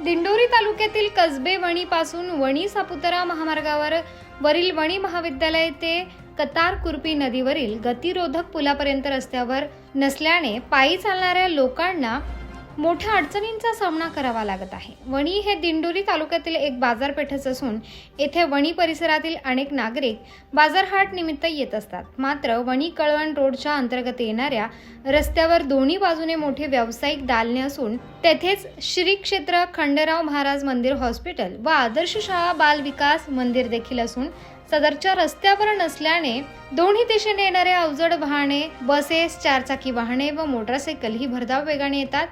दिंडोरी तालुक्यातील कसबे वणीपासून वणी सापुतारा महामार्गावर वरील वणी महाविद्यालय ते कतार कुर्पी नदीवरील गतिरोधक पुलापर्यंत रस्त्यावर नसल्याने पायी चालणाऱ्या लोकांना मोठ्या अडचणींचा सामना करावा लागत आहे. वणी हे दिंडोरी तालुक्यातील एक बाजारपेठच असून येथे वणी परिसरातील अनेक नागरिक बाजारहाट निमित्त येत असतात. मात्र वणी कळवण रोडच्या अंतर्गत येणाऱ्या रस्त्यावर दोन्ही बाजूने मोठे व्यावसायिक दालने असून तेथेच श्री क्षेत्र खंडराव महाराज मंदिर हॉस्पिटल व आदर्श शाळा बाल विकास मंदिर देखील असून सदरच्या रस्त्यावर नसल्याने दोन्ही दिशेने येणारे अवजड वाहने बसेस चारचाकी वाहने व मोटरसायकल ही भरधाव वेगाने येतात.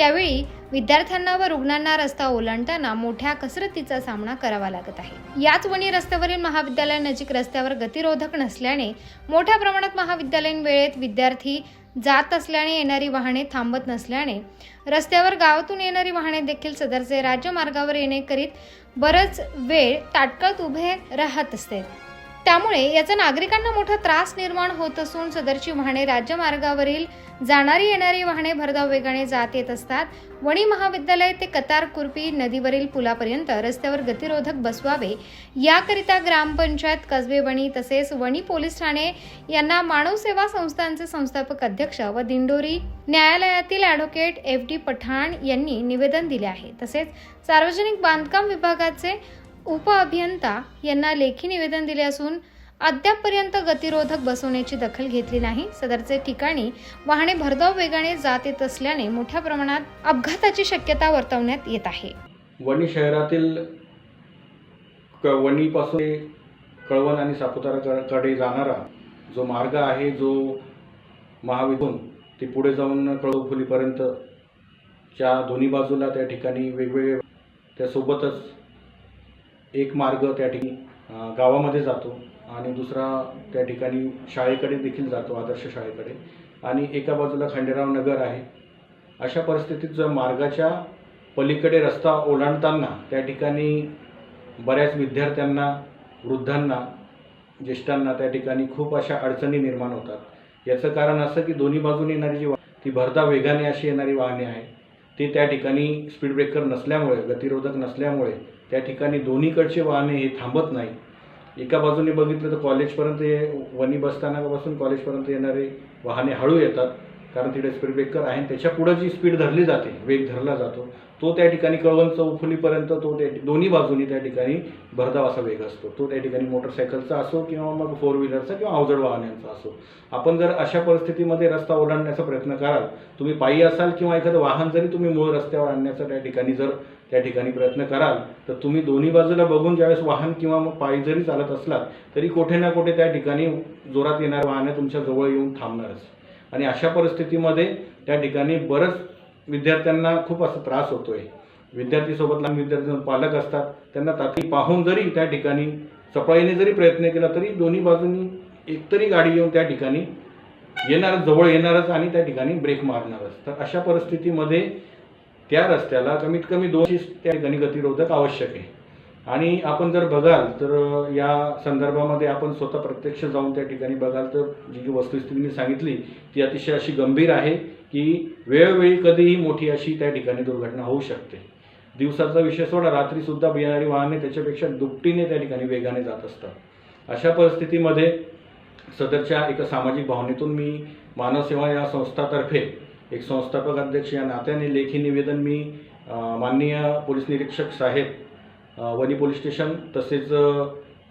त्यावेळी विद्यार्थ्यांना व रुग्णांना रस्ता ओलांडताना मोठ्या कसरतीचा सामना करावा लागत आहे. याच वणी रस्त्यावरील महाविद्यालयानजीक रस्त्यावर गतिरोधक नसल्याने मोठ्या प्रमाणात महाविद्यालयीन वेळेत विद्यार्थी जात असल्याने येणारी वाहने थांबत नसल्याने रस्त्यावर गावातून येणारी वाहने देखील सदरचे राज्यमार्गावर येणे करीत बरंच वेळ ताटकळत उभे राहत असते. त्यामुळे याचा नागरिकांना मोठा त्रास निर्माण होत असून सदरची वाहने राज्यमार्गावरील जाणारी येणारी वाहने भरधाव वेगाने जात येत असतात. वणी महाविद्यालय ते कतार कुर्पी नदीवरील पुलापर्यंत रस्त्यावर गतिरोधक बसवावे. याकरिता ग्रामपंचायत कसबे वणी तसेच वणी पोलीस ठाणे यांना मानव सेवा संस्थांचे संस्थापक अध्यक्ष व दिंडोरी न्यायालयातील ॲडव्होकेट एफ डी पठाण यांनी निवेदन दिले आहे. तसेच सार्वजनिक बांधकाम विभागाचे उपअभियंता यांना लेखी निवेदन दिले असून अद्यापपर्यंत गतिरोधक बसवण्याची दखल घेतली नाही. सदरचे ठिकाणी वाहने भरधाव वेगाने जात येत असल्याने मोठ्या प्रमाणात अपघाताची शक्यता वर्तवण्यात येत आहे. वणी शहरातील क वणीपासून कळवण आणि सापुताराकडे जाणारा जो मार्ग आहे जो महाविधून ते पुढे जाऊन कळवफुलीपर्यंत च्या दोन्ही बाजूला त्या ठिकाणी वेगवेगळे त्यासोबतच एक मार्ग त्या ठिकाणी गावामध्ये जातो आणि दुसरा त्या ठिकाणी शाळेकडे देखील जातो आदर्श शाळेकडे. आणि एका बाजूला खंडेराव नगर आहे. अशा परिस्थितीत जर मार्गाच्या पलीकडे रस्ता ओलांडताना त्या ठिकाणी बऱ्याच विद्यार्थ्यांना वृद्धांना ज्येष्ठांना त्या ठिकाणी खूप अशा अडचणी निर्माण होतात. याचं कारण असं की दोन्ही बाजूने येणारी जी ती भरधाव वेगाने अशी येणारी वाहने आहेत. ते त्या ठिकाणी स्पीड ब्रेकर नसल्यामुळे गतिरोधक नसल्यामुळे त्या ठिकाणी दोन्हीकडचे वाहने हे थांबत नाही एका बाजूने बघितलं तर कॉलेजपर्यंत ये वणी बसस्थानकापासून कॉलेजपर्यंत येणारे वाहने हळू येतात. कारण तिकडे स्पीड ब्रेकर आहे आणि त्याच्या पुढं जी स्पीड धरली जाते वेग धरला जातो तो त्या ठिकाणी कळवण चौफुलीपर्यंत तो त्या दोन्ही बाजूनी त्या ठिकाणी भरधाव असा वेग असतो. तो त्या ठिकाणी मोटरसायकलचा असो किंवा मग फोर व्हीलरचा किंवा अवजड वाहनांचा असो. आपण जर अशा परिस्थितीमध्ये रस्ता ओलांडण्याचा प्रयत्न कराल तुम्ही पायी असाल किंवा एखादं वाहन जरी तुम्ही मूळ रस्त्यावर आणण्याचा त्या ठिकाणी जर त्या ठिकाणी प्रयत्न कराल तर तुम्ही दोन्ही बाजूला बघून ज्यावेळेस वाहन किंवा मग पायी जरी चालत असलात तरी कुठे ना कुठे त्या ठिकाणी जोरात येणार वाहने तुमच्या जवळ येऊन थांबणारच. आणि अशा परिस्थितीमध्ये त्या ठिकाणी बरंच विद्यार्थ्यांना खूप असा त्रास होतो आहे विद्यार्थीसोबत लहान विद्यार्थी पालक असतात त्यांना ताकी पाहून जरी त्या ठिकाणी चपळाईने जरी प्रयत्न केला तरी दोन्ही बाजूंनी एकतरी गाडी येऊन त्या ठिकाणी येणार जवळ येणारच आणि त्या ठिकाणी ब्रेक मारणारच. तर अशा परिस्थितीमध्ये त्या रस्त्याला कमीत कमी दोनशे त्या ठिकाणी गतिरोधक आवश्यक आहे. आणि आपण जर बघाल तर या संदर्भामध्ये आपण स्वतः प्रत्यक्ष जाऊन त्या ठिकाणी बघाल तर जी जी वस्तुस्थिती मी सांगितली ती अतिशय अशी गंभीर आहे की वेळोवेळी कधीही मोठी अशी त्या ठिकाणी दुर्घटना होऊ शकते. दिवसाचा विषय सोडा रात्रीसुद्धा बियाणारी वाहने त्याच्यापेक्षा दुपटीने त्या ठिकाणी वेगाने जात असतात. अशा परिस्थितीमध्ये सदरच्या एका सामाजिक भावनेतून मी मानव सेवा या संस्थातर्फे एक संस्थापक अध्यक्ष या नात्याने लेखी निवेदन मी माननीय पोलीस निरीक्षक साहेब वणी पोलीस स्टेशन तसेच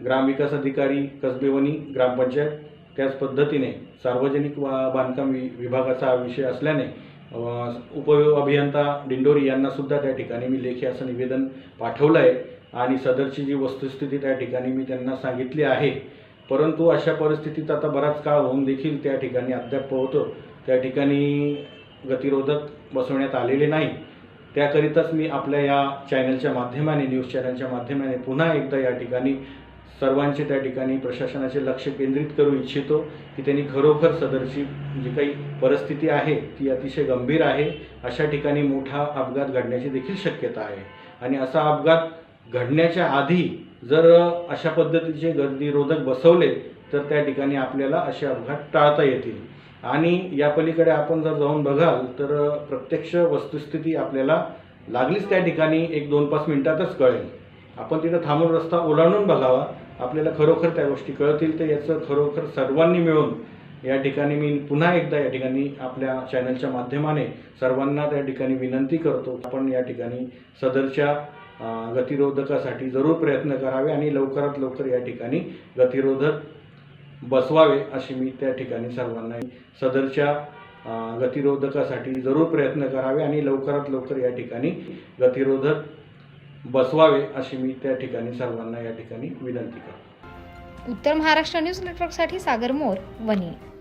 ग्रामविकास अधिकारी कसबे वणी ग्रामपंचायत त्याच पद्धतीने सार्वजनिक वा- बांधकाम वि विभागाचा हा विषय असल्याने उप अभियंता डिंडोरी यांनासुद्धा त्या ठिकाणी मी लेखी असं निवेदन पाठवलं आहे. आणि सदरची जी वस्तुस्थिती त्या ठिकाणी मी त्यांना सांगितली आहे. परंतु अशा परिस्थितीत आता बराच काळ होऊन देखील त्या ठिकाणी अद्याप पोहतो त्या ठिकाणी गतिरोधक बसवण्यात आलेले नाही. त्याकरिताच मी आपल्या या चॅनलच्या माध्यमाने न्यूज चॅनलच्या माध्यमाने पुन्हा एकदा या ठिकाणी सर्वांचे त्या ठिकाणी प्रशासनाचे लक्ष केंद्रित करू इच्छितो की त्यांनी खरोखर सदरची जी काही परिस्थिती आहे ती अतिशय गंभीर आहे. अशा ठिकाणी मोठा अपघात घडण्याची देखील शक्यता आहे. आणि असा अपघात घडण्याच्या आधी जर अशा पद्धतीचे गर्दीरोधक बसवले तर त्या ठिकाणी आपल्याला असे अपघात टाळता येतील. आणि या पलीकडे आपण जर जाऊन बघाल तर प्रत्यक्ष वस्तुस्थिती आपल्याला लागलीच त्या ठिकाणी एक दोन पाच मिनिटातच कळेल. आपण तिथं थांबून रस्ता ओलांडून बघावा. आपल्याला खरोखर त्या गोष्टी कळतील तर याचं खरोखर सर्वांनी मिळून या ठिकाणी मी पुन्हा एकदा या ठिकाणी आपल्या चॅनलच्या माध्यमाने सर्वांना त्या ठिकाणी विनंती करतो आपण या ठिकाणी सदरच्या गतिरोधकासाठी जरूर प्रयत्न करावे आणि लवकरात लवकर या ठिकाणी गतिरोधक बसवावे अशी मी त्या ठिकाणी सर्वांना सदरच्या गतिरोधकासाठी जरूर प्रयत्न करावे आणि लवकरात लवकर या ठिकाणी गतिरोधक बसवावे अशी मी त्या ठिकाणी सर्वांना या ठिकाणी विनंती करतो. उत्तर महाराष्ट्र न्यूज नेटवर्कसाठी सागर मोर वणी.